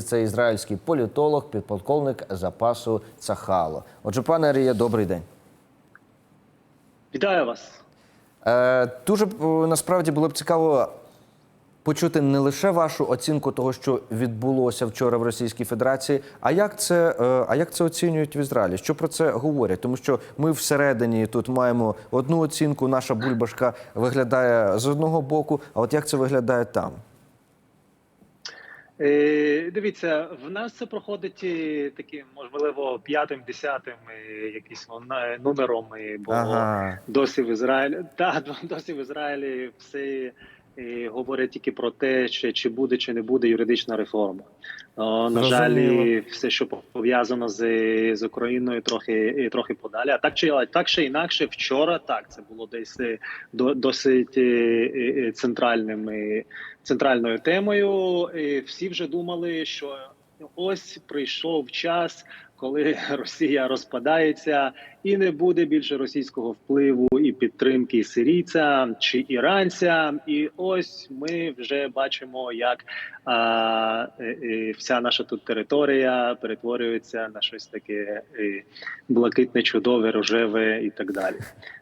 Це ізраїльський політолог, підполковник запасу Цахало. Отже, пане Арія, добрий день. Вітаю вас. Е, дуже е, насправді було б цікаво почути не лише вашу оцінку того, що відбулося вчора в Російській Федерації, а як це, е, а як це оцінюють в Ізраїлі? Що про це говорять? Тому що ми всередині тут маємо одну оцінку, наша бульбашка виглядає з одного боку, а от як це виглядає там? Е, дивіться, в нас це проходить е, таким, можливо, п'ятим, десятим е, якийсь вона- номером, бо Ага. досі в Ізраїлі та досі в Ізраїлі все говорять тільки про те, чи, чи буде, чи не буде юридична реформа. О, на жаль, все, що пов'язано з, з Україною, трохи трохи подалі. А так чи так чи інакше, вчора так це було десь е, до, досить е, е, центральним центральною темою. І всі вже думали, що ось прийшов час, коли Росія розпадається, і не буде більше російського впливу і підтримки сирійцям чи іранцям. І ось ми вже бачимо, як а, е, е, вся наша тут територія перетворюється на щось таке е, блакитне, чудове, рожеве і так далі.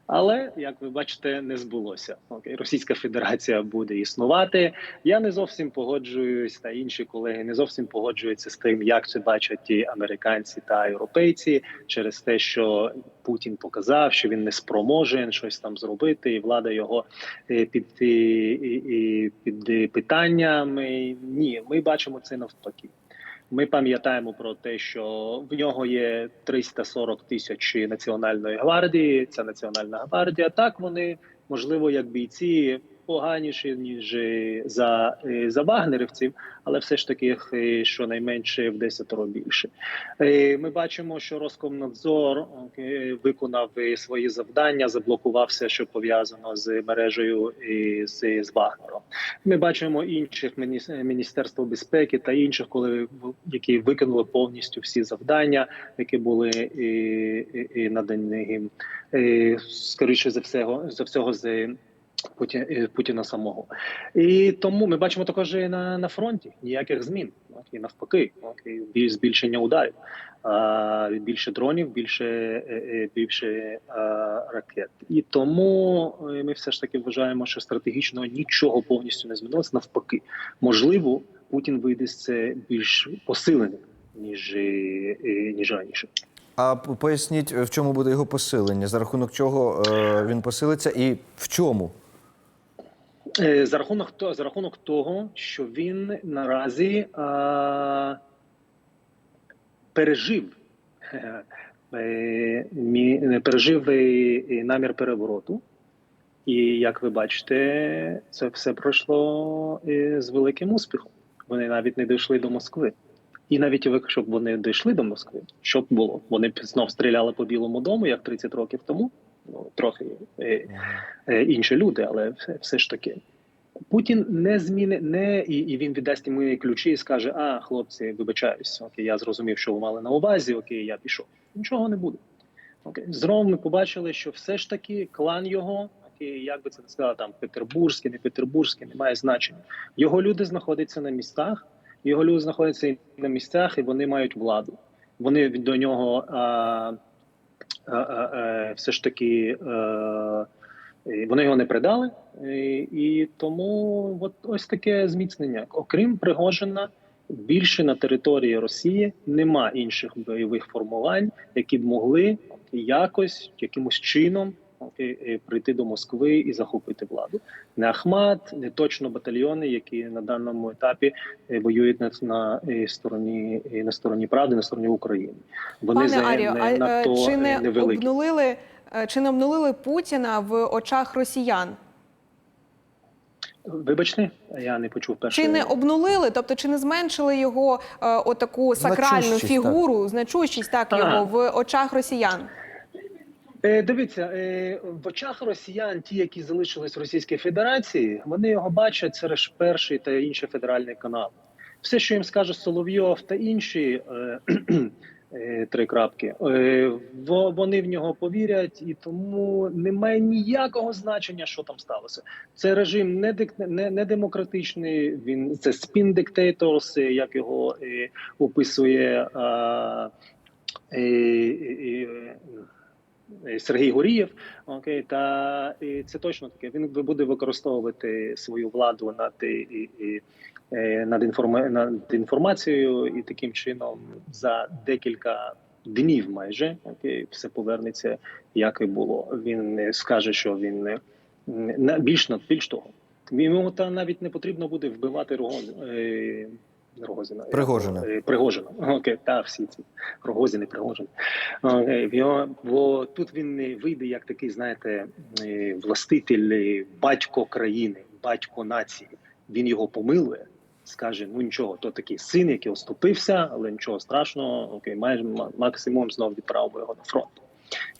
Але як ви бачите, не збулося. Російська Федерація буде існувати. Я не зовсім погоджуюсь, та інші колеги не зовсім погоджуються з тим, як це бачать і американці та європейці, через те, що Путін показав, що він не спроможен щось там зробити, і влада його е, під, і під питанням. Ні, ми бачимо це навпаки. Ми пам'ятаємо про те, що в нього є 340 тисяч національної гвардії. Ця національна гвардія. Так вони можливо як бійці поганіші ніж е, за, е, за вагнерівців, але все ж таки е, щонайменше в 10 більше. Ми бачимо, що Роскомнадзор виконав свої завдання, заблокував все, що пов'язано з мережею з, з Вагнером. Ми бачимо інших мініс- Міністерство безпеки та інших, коли які виконали повністю всі завдання, які були і, і, і надані їм скоріше за всього за всього з Путі- е, Путіна самого. І тому ми бачимо також і на, на фронті ніяких змін. так, І навпаки, так, і біль- збільшення ударів. А, більше дронів, більше, е, е, більше ракет. І тому ми все ж таки вважаємо, що стратегічно нічого повністю не змінилось. Навпаки, можливо, Путін вийде з це більш посиленим, ніж, ніж раніше. А поясніть, в чому буде його посилення, за рахунок чого він посилиться, і в чому? Е, За рахунок за рахунок того, що він наразі а, пережив е, пережив намір перевороту, і як ви бачите, це все пройшло е, з великим успіхом. Вони навіть не дійшли до Москви. І навіть якщо б вони дійшли до Москви, що б було? Вони б знов стріляли по Білому дому, як 30 років тому. Ну, трохи е, е, інші люди, але все, все ж таки. Путін не зміни, не і, і він віддасть йому ключі і скаже: А, хлопці, вибачаюсь, окей, я зрозумів, що ви мали на увазі, окей, я пішов. Нічого не буде. Окей. Знову ми побачили, що все ж таки клан його, окей, як би це не сказали, там петербурзький, не петербурзький, не має значення. Його люди знаходяться на містах, його люди знаходяться і на місцях, і вони мають владу. Вони до нього а, все ж таки. Вони його не придали, і, тому от ось таке зміцнення. Окрім Пригожина, більше на території Росії нема інших бойових формувань, які б могли якось якимось чином е, е, прийти до Москви і захопити владу. Не Ахмат, не точно батальйони, які на даному етапі е, воюють на, на е, стороні е, на стороні правди, на стороні України. Вони Пане Аріо, не, а е, надто чи е, не невеликі. обнулили, е, чи не обнулили Путіна в очах росіян? Вибачте, я не почув перше. Чи не обнулили, тобто чи не зменшили його е, отаку сакральну Значущість, фігуру, значущість так Ага. його в очах росіян? Е, дивіться, е, в очах росіян, ті, які залишились в Російській Федерації, вони його бачать через перший та інший федеральний канал. Все, що їм скаже Соловйов та інші, е, Три крапки. Вони в нього повірять, і тому немає ніякого значення, що там сталося. Це режим не дик- не, не демократичний. Він це спін диктаторс, як його описує е, е, е, Сергій Горієв. Окей, та і це точно таке. Він буде використовувати свою владу над і, і, е, над, інформа... над інформацією, і таким чином за декілька днів майже окей, все повернеться, як і було. Він не скаже, що він не більш на більш того. Йому та навіть не потрібно буде вбивати Рогозина. Е, Рогозина. Пригожина. Е, Пригожина. Окей, та всі ці. Окей, в його, бо тут він не вийде як такий, знаєте, е, властитель, е, батько країни, батько нації. Він його помилує, скаже: ну нічого, то такий син, який оступився, але нічого страшного. Окей, майже максимум знов відправимо його на фронт.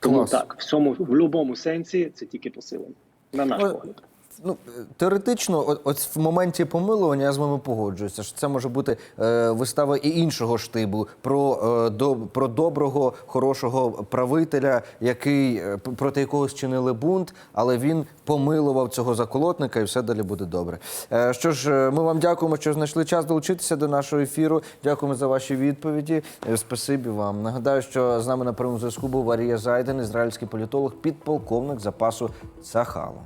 Тому Клас. так, в цьому в будь-якому сенсі це тільки посилення. На наш погляд. Ну, теоретично, от, от в моменті помилування я з вами погоджуюся, що це може бути е, вистава і іншого штибу про, е, до, про доброго, хорошого правителя, який е, проти якого чинили бунт, але він помилував цього заколотника, і все далі буде добре. Е, що ж, е, ми вам дякуємо, що знайшли час долучитися до нашого ефіру. Дякуємо за ваші відповіді. Е, Спасибі вам. Нагадаю, що з нами на прямому зв'язку був Арія Зайден, ізраїльський політолог, підполковник запасу Цахала.